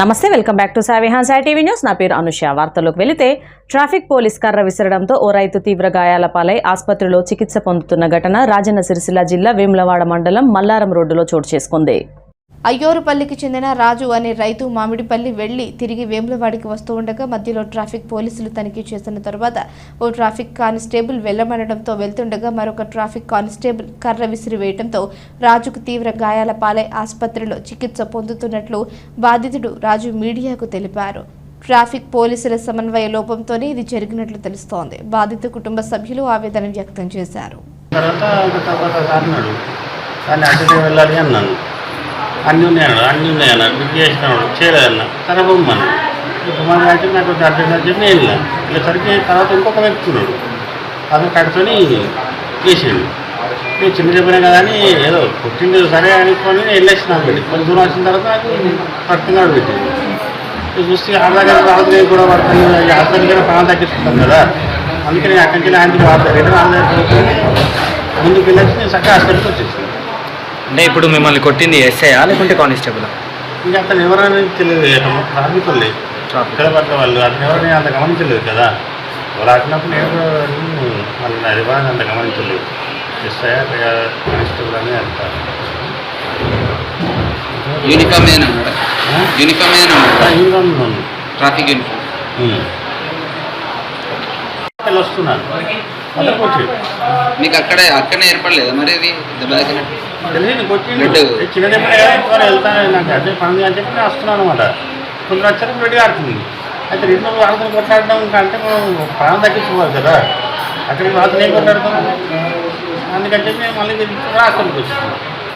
నమస్తే welcome back to సావిహాన్ Sai TV news. నా పేరు అనుష. వార్తలోకి వెళితే ట్రాఫిక్ పోలీస్ కర్ర విసరడంతో ఓ రైతు తీవ్ర గాయాల పాలై ఆసుపత్రిలో చికిత్స పొందుతున్న ఘటన రాజన్న సిరిసిల్ల జిల్లా వేములవాడ మండలం మల్లారం రోడ్డులో చోటు చేసుకుంది. అయ్యోరుపల్లికి చెందిన రాజు అనే రైతు మామిడిపల్లి వెళ్ళి తిరిగి వేములవాడికి వస్తూ ఉండగా మధ్యలో ట్రాఫిక్ పోలీసులు తనిఖీ చేసిన తర్వాత ఓ ట్రాఫిక్ కానిస్టేబుల్ వెళ్ళమనడంతో వెళ్తుండగా మరొక ట్రాఫిక్ కానిస్టేబుల్ కర్ర విసిరివేయడంతో రాజుకు తీవ్ర గాయాల పాలై ఆసుపత్రిలో చికిత్స పొందుతున్నట్లు బాధితుడు రాజు మీడియాకు తెలిపారు. ట్రాఫిక్ పోలీసుల సమన్వయ లోపంతోనే ఇది జరిగినట్లు తెలుస్తోంది. బాధిత కుటుంబ సభ్యులు ఆవేదన వ్యక్తం చేశారు. తర్వాత తర్వాత కానీ వెళ్ళాలి అన్నాను. అన్నీ ఉన్నాయన్నాడు అన్నీ ఉన్నాయన్నాడు బుక్ చేసినాడు చేయలేదన్నా. సరే బొమ్మను ఇప్పుడు మన అంటే నాకు అర్జెంట్ అని చెప్పి నేను వెళ్ళేసరికి తర్వాత ఇంకొక వ్యక్తి ఉన్నాడు. అతను కడుతోని చేసాడు. నేను చిన్న చెప్పినా కదా అని ఏదో పుట్టింది సరే అనుకొని నేను వెళ్ళేసినాను పెట్టి కొంచెం దూరం వచ్చిన తర్వాత నాకు పడుతున్నాడు పెట్టింది. చూస్తే ఆడ దగ్గర రాత్రి కూడా పడుతుంది హాస్పిటల్ దగ్గర ప్రాణం తగ్గిస్తుంటాం కదా. అందుకని నేను అక్కడికి వెళ్ళి ఆయన వాడతాను రిటర్న్ ఆడ దగ్గర ముందుకు వెళ్ళేసి నేను చక్కగా హాస్పిటల్కి వచ్చేసాను. అంటే ఇప్పుడు మిమ్మల్ని కొట్టింది ఎస్ఐయా లేకుంటే కానిస్టేబుల్? ఇంకా అతను ఎవరైనా తెలియదు కార్మికులు ఇక్కడ పడ్డ వాళ్ళు అతను ఎవరైనా అంత గమనించలేదు కదా. వాళ్ళు ఆడినప్పుడు వాళ్ళని అది అంత గమనించలేదు. ఎస్ఐ కానిస్టేబుల్ అని అంటారు. Uniform uniform traffic uniform. వచ్చి మీకు అక్కడ అక్కడనే ఏర్పడలేదా మరి ఇది. చిన్న దెబ్బలు వెళ్తాను నాకు అదే పని అని చెప్పి నేను వస్తున్నాను అనమాట కొందరు వచ్చారు బ్లడ్ ఆడుతుంది. అయితే రెండు ఆడుతుని కొట్లాడడం కంటే మనం ప్రాణం తగ్గించుకోవాలి కదా. అక్కడికి రాత్రి ఏం కొట్లాడతాం అందుకని చెప్పి నేను మళ్ళీ హాస్పిటల్కి వచ్చాను